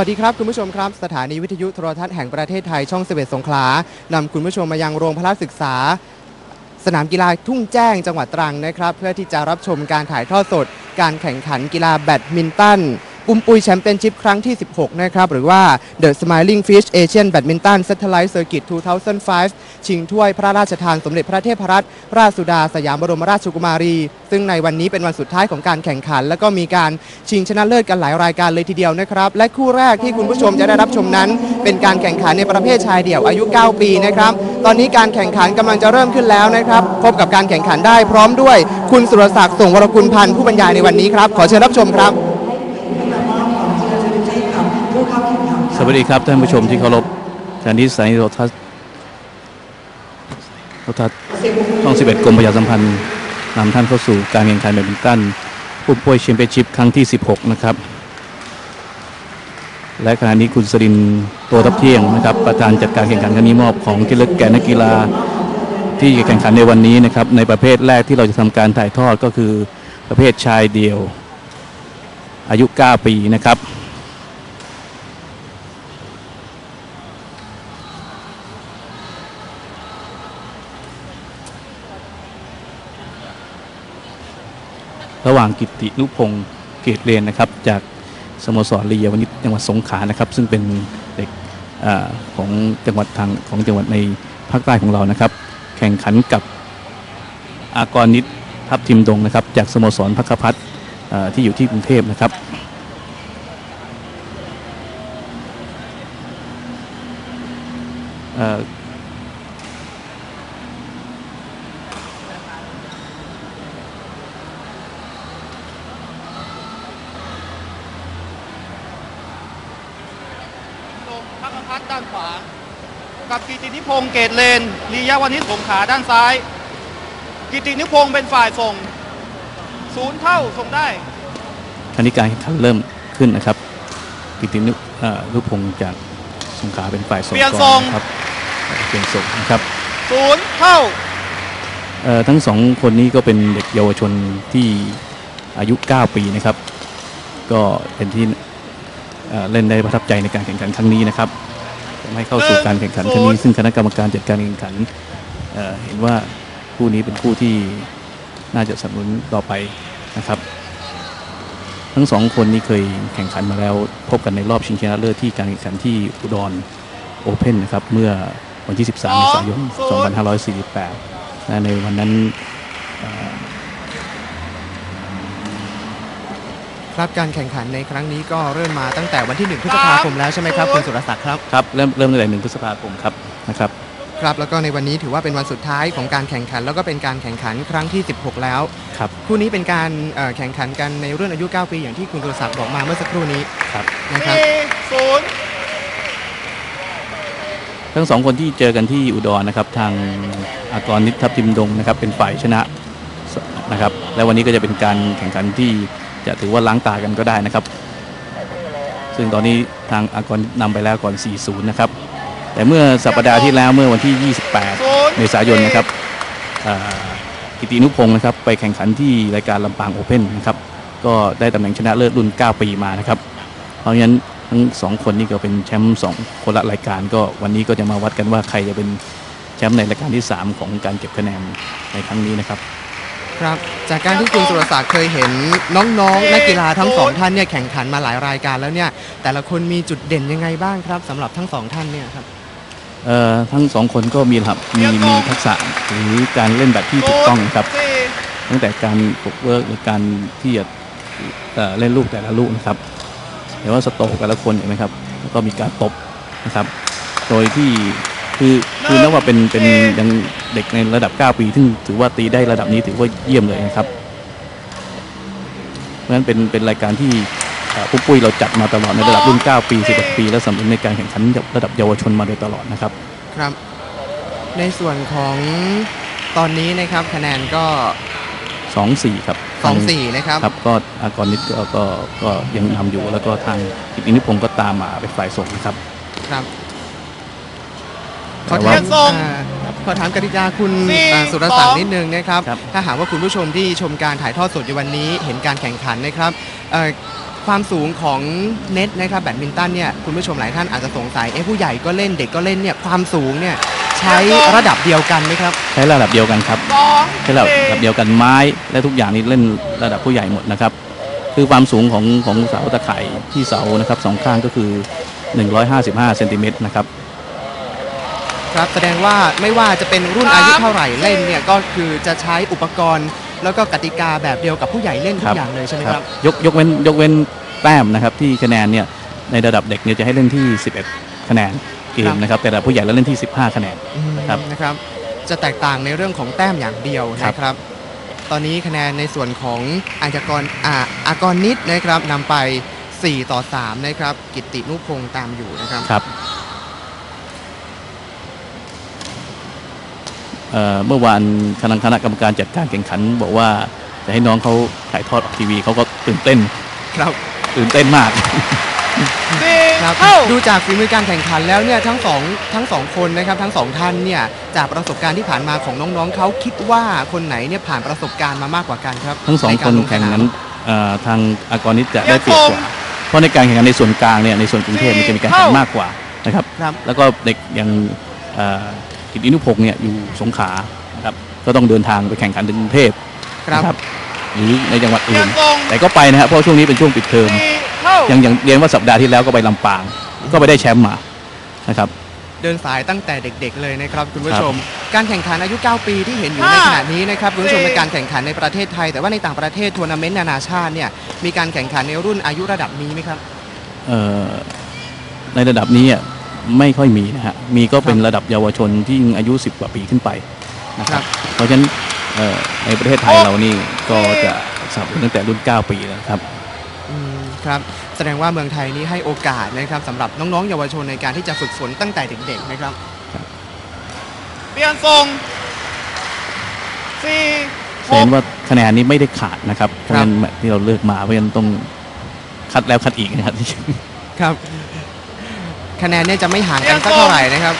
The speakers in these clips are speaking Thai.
สวัสดีครับ คุณผู้ชมครับ สถานีวิทยุโทรทัศน์แห่งประเทศไทยช่อง11สงขลานำคุณผู้ชมมายังโรงพละศึกษา สนามกีฬาทุ่งแจ้งจังหวัดตรังนะครับ เพื่อที่จะรับชมการถ่ายทอดสด การแข่งขันกีฬาแบดมินตัน ปุ้มปุยแชมเปี้ยนชิพครั้งที่ 16 นะครับ หรือว่า The Smiling Fish Asian Badminton Satellite Circuit 2005 ชิงถ้วยพระราชทานสมเด็จพระเทพรัตนราชสุดาสยามบรมราชกุมารี ซึ่งในวันนี้เป็นวันสุดท้ายของการแข่งขัน แล้วก็มีการชิงชนะเลิศกันหลายรายการเลยทีเดียวนะครับ และคู่แรกที่คุณผู้ชมจะได้รับชมนั้น เป็นการแข่งขันในประเภทชายเดี่ยวอายุ 9 ปีนะครับตอนนี้การแข่งขันกำลังจะเริ่มขึ้นแล้วนะครับพบกับการแข่งขันได้พร้อมด้วย คุณสุรศักดิ์ส่งวรกุลพันธ์ผู้บรรยายในวันนี้ครับขอเชิญรับชมครับ สวัสดีครับท่านผู้ชมที่เคารพขณะนี้สานีโทรทัศน์โทรทัศน์ช่อง 11 กรมประชาสัมพันธ์นำท่านเข้าสู่การแข่งขันแบดมินตันผู้ป่วยแชมเปี้ยนชิพครั้งที่ 16 นะครับ และขณะนี้คุณสรินตัวทับเที่ยงนะครับ ประธานจัดการแข่งขันครั้งนี้มอบของที่ระลึกแก่นักกีฬาที่แข่งขันในวันนี้นะครับ ในประเภทแรกที่เราจะทำการถ่ายทอดก็คือประเภทชายเดี่ยว อายุ 9 ปีนะครับ ระหว่างกิตินุพงศ์เกตเรนนะครับจากสโมสรลียาวนิชจังหวัดสงขลานะครับซึ่งเป็นเด็กอของจังหวัดทางของจังหวัดในภาคใต้ของเรานะครับ แข่งขันกับอากรนิตทัพทิมดงนะครับ จากสโมสรพักพัฒน์ที่อยู่ที่กรุงเทพนะครับเอ่อ ตรง พักพัฒน์ด้านขวา กับกิตินิพงศ์เกตเลนลียาวานิชสงขลาด้านซ้าย กิตินิพงศ์เป็นฝ่ายส่งศูนย์เท่าส่งได้คราวนี้การแข่งขันเริ่มขึ้นนะครับ กิตินุเอ่อนุพงศ์จากสงขลาเป็นฝ่ายส่งเปลี่ยนก่ทรองนนะครับเปลี่ยนส่งนะครับศูนย์เท่าเอ่อทั้งสองคนนี้ก็เป็นเด็กเยาวชนที่อายุ 9 ปีนะครับ ก็เป็นที่ เอ่อเล่นได้ประทับใจในการแข่งขันครั้งนี้นะครับทำให้เข้าสู่การแข่งขันครั้งนี้ ซึ่งคณะกรรมการจัดการแข่งขันเอ่อเห็นว่าคู่นี้เป็นคู่ที่น่าจะสนับสนุนต่อไปนะครับ ทั้งสองคนนี้เคยแข่งขันมาแล้ว พบกันในรอบชิงชนะเลิศที่การแข่งขันที่อุดรโอเพ่นนะครับเมื่อวันที่ 13เมษายน 2548และในวันนั้น ครับการแข่งขันในครั้งนี้ก็เริ่มมาตั้งแต่วันที่ 1 พฤษภาคมแล้วใช่ไหมครับคุณสุรศักดิ์ครับครับเริ่มเริ่มตั้งแต่หนึ่งพฤษภาคมครับนะครับครับแล้วก็ในวันนี้ถือว่าเป็นวันสุดท้ายของการแข่งขัน แล้วก็เป็นการแข่งขันครั้งที่ 16 แล้วครับคู่นี้เป็นการเอ่อแข่งขันกันในรุ่นอายุ 9 ปีอย่างที่คุณสุรศักดิ์บอกมาเมื่อสักครู่นี้ครับ นะครับ สี่ศูนย์ทั้งสองคนที่เจอกันที่อุดรนะครับทางอากรนิตทัพทิมดงนะครับเป็นฝ่ายชนะนะครับและวันนี้ก็จะเป็นการแข่งขันที่ จะถือว่าล้างตากันก็ได้นะครับ ซึ่งตอนนี้ทางอากรนำไปแล้วก่อน 4-0 นะครับ แต่เมื่อสัปดาห์ที่แล้วเมื่อวันที่ 28 เมษายนนะครับกิตินุพงศ์นะครับไปแข่งขันที่รายการลำปางโอเพ่นนะครับก็ได้ตำแหน่งชนะเลิศรุ่น 9 ปีมานะครับ เพราะฉะนั้นทั้งสองคนนี้ก็เป็นแชมป์สองคนละรายการก็วันนี้ก็จะมาวัดกันว่าใครจะเป็นแชมป์ในรายการที่ 3 ของการเก็บคะแนนในครั้งนี้นะครับ ครับจากการที่คุณสุรศักดิ์เคยเห็นน้องๆนักกีฬาทั้งสองท่านเนี่ยแข่งขันมาหลายรายการแล้วเนี่ยแต่ละคนมีจุดเด่นยังไงบ้างครับสำหรับทั้งสองท่านเนี่ยครับเอ่อทั้งสองคนก็มีครับมีมีทักษะหรือการเล่นแบบที่ถูกต้องนะครับสี่ตั้งแต่การฝึกเวิร์กหรือการที่จะเอ่อเล่นลูกแต่ละลูกนะครับเห็นว่าสโตรกแต่ละคนเห็นไหมครับแล้วก็มีการตบนะครับ โดยที่ คือคือนับว่าเป็นเป็นยังเด็กในระดับ 9 ปี ซึ่งถือว่าตีได้ระดับนี้ถือว่าเยี่ยมเลยนะครับ เพราะฉะนั้นเป็นเป็นรายการที่เอ่อปุ๊บปุ้ยเราจัดมาตลอดในระดับรุ่น 9 ปี 11 ปี และสำหรับในการแข่งขันระดับเยาวชนมาโดยตลอดนะครับ ครับ ในส่วนของตอนนี้นะครับคะแนนก็ 2-4 ครับ 2-4 นะครับครับก็อากรนิดก็ก็ก็ยังนำอยู่แล้วก็ทางกิตตินิพงศ์ก็ตามมาเป็นฝ่ายส่งนะครับ ครับ ขแต่อว่าถามอ่าขอถามกติกาคุณสี่อ่าสุรศักสอดิ์งนิดนึงนะครับครับ ถ้าหากว่าคุณผู้ชมที่ชมการถ่ายทอดสดในวันนี้เห็นการแข่งขันนะครับเอ่อคความสูงของเน็ตนะครับแบดมินตันเนี่ยคุณผู้ชมหลายท่านอาจจะสงสัยเอ๊ะผู้ใหญ่ก็เล่นเด็กก็เล่นเนี่ยความสูงเนี่ยใช้ระดับเดียวกันไหมครับ ใช้ระดับเดียวกันครับสองใช้ระดับเดียวกันไม้และทุกอย่างนี้เล่นระดับผู้ใหญ่หมดนะครับ คือความสูงของของเสาตะไคร่ที่เสานะครับสองข้างก็คือ 155เซนติเมตรนะครับ ครับแสดงว่าไม่ว่าจะเป็นรุ่นอายุเท่าไหร่เล่นเนี่ยก็คือจะใช้อุปกรณ์ แล้วก็กติกาแบบเดียวกับผู้ใหญ่เล่นทุครักบอย่างเลยใช่ไหมครับยกยกเว้นยกเว้นแต้มนะครับที่คะแนนเนี่ยในระดับเด็กเนี่ยจะให้เล่นที่ 11 คะแนนเกครัมบนะครับแต่ระดับผู้ใหญ่แล้วเล่นที่ 15 คะแนนอืมครับนะครับ จะแตกต่างในเรื่องของแต้มอย่างเดียวครับนะครับ ตอนนี้คะแนนในส่วนของอายกรอ่าอากรนิดนะครับนำไป 4 ต่อ 3 นะครับ กิตตินุพงศ์ตามอยู่นะครับ ครับ เอ่อเมื่อวานคณะคณะกรรมการจัดการแข่งขัน บอกว่าจะให้น้องเขาถ่ายทอดออกทีวีเขาก็ตื่นเต้นครับตื่นเต้นมากสี่ครับเท่าดูจากฝีมือการแข่งขันแล้วเนี่ยทั้งสองทั้งสองคนนะครับทั้งสองท่านเนี่ยจากประสบการณ์ที่ผ่านมาของน้องๆเขาคิดว่าคนไหนเนี่ยผ่านประสบการณ์มามากกว่ากันครับ ทั้งสองใกครนลสแข่งามนั้นเอ่อทางอากรนิตจะได้เปรียบกว่าเพราะในการแข่งขันในส่วนกลางเนี่ยในส่วนกรุงเทพมันจะมีการแข่งมากกว่านะครับครับแล้วก็เด็กอย่าง เอ่อกิตตินุพงศ์เนี่ยอยู่สงขลานะครับก็ต้องเดินทางไปแข่งขันถึงกรุงเทพครับนะหรือในจังหวัดเปลี่อื่ยนนทรงแต่ก็ไปนะครับเพราะช่วงนี้เป็นช่วงปิดเทอมสี่เท่าอย่างอย่างเรียนว่าสัปดาห์ที่แล้วก็ไปลำปาง ก็ไปได้แชมป์มานะครับเดินสายตั้งแต่เด็ก ๆ เลยนะครับคุณผู้ชม การแข่งขันอายุ 9 ปีที่เห็นอยู่ในห้าขณะนี้นะครับคุณผู้ชมสี่เป็นการแข่งขันในประเทศไทย แต่ว่าในต่างประเทศทัวร์นาเมนต์นานาชาติเนี่ยมีการแข่งขันในรุ่นอายุระดับนี้ไหมครับเอ่อในระดับนี้อะ ไม่ค่อยมีนะฮะมีก็เป็นระดับเยาวชนที่อายุ 10 กว่าปีขึ้นไปนะคครัรับบเพราะฉะนั้นเอ่อในประเทศไทยเรานี่ก็จะสนับสนุนตั้งแต่รุ่น 9 ปีแล้วครับอืมครับแสดงว่าเมืองไทยนี้ให้โอกาสนะครับสำหรับน้องๆ เยาวชนในการที่จะฝึกฝนตั้งแต่เด็กๆนะครับเปลี่ยนทรงสี่หเห็กนว่าคะแนนนี้ไม่ได้ขาดนะครับเพราะฉะนั้นแมตช์ที่เราเลือกมาเพราะฉะนั้นต้องคัดแล้วคัดอีกนะครับครับ คะแนนเนี่ยจะไม่ห่างกันสักเท่าไหร่นะครับ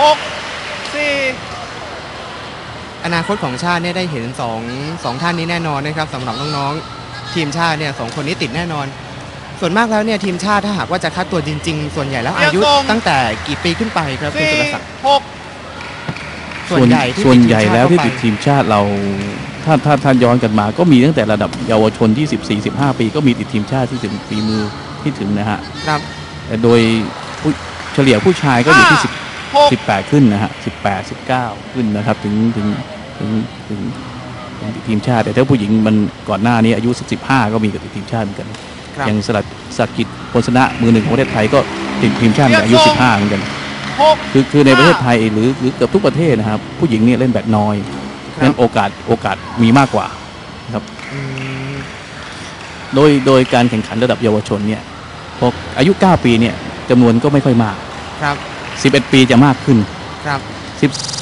หกสี่อนาคตของชาติเนี่ยได้เห็นสองสองท่านนี้แน่นอนนะครับสำหรับน้องๆทีมชาติเนี่ยสองคนนี้ติดแน่นอน ส่วนมากแล้วเนี่ยทีมชาติถ้าหากว่าจะคัดตัวจริง ๆ ส่วนใหญ่แล้วอายุตั้งแต่กี่ปีขึ้นไปครับคุณสี่สุรศักดิ์หกส่วนใหญ่ที่ส่วนติดใหญ่ทีมชาติแล้วที่เข้าไปติดทีมชาติเราถ้าถ้าท่านย้อนกันมา ก็มีตั้งแต่ระดับเยาวชนที่ 14 15 ปี ก็มีติดทีมชาติที่ถึงฝีมือที่ถึงนะฮะครับแต่ โดยผู้เฉลี่ยผู้ชายก็อยู่ที่10หก18ขึ้นนะฮะ18 19ขึ้นนะครับ ถึงถึงถึงถึงถึงติดทีมชาติ แต่ถ้าผู้หญิงมันก่อนหน้านี้อายุสัก15ก็มีกับติดทีมชาติเหมือนกันครับอย่างสลัดสกิจพลสนะมือหนึ่งของประเทศไทยก็ติดทีมชาติตั้งแต่อายุ15เหมือนกันหกคือคือในประเทศไทยหรือหรือเกือบทุกประเทศนะครับ ผู้หญิงเนี่ยเล่นแบบน้อยครับงั้นโอกาสโอกาสมีมากกว่านะครับอืมโดยโดยการแข่งขันระดับเยาวชนเนี่ย พออายุ 9 ปีเนี่ยจำนวนก็ไม่ค่อยมาก ครับ 11 ปีจะมากขึ้น ครับ 10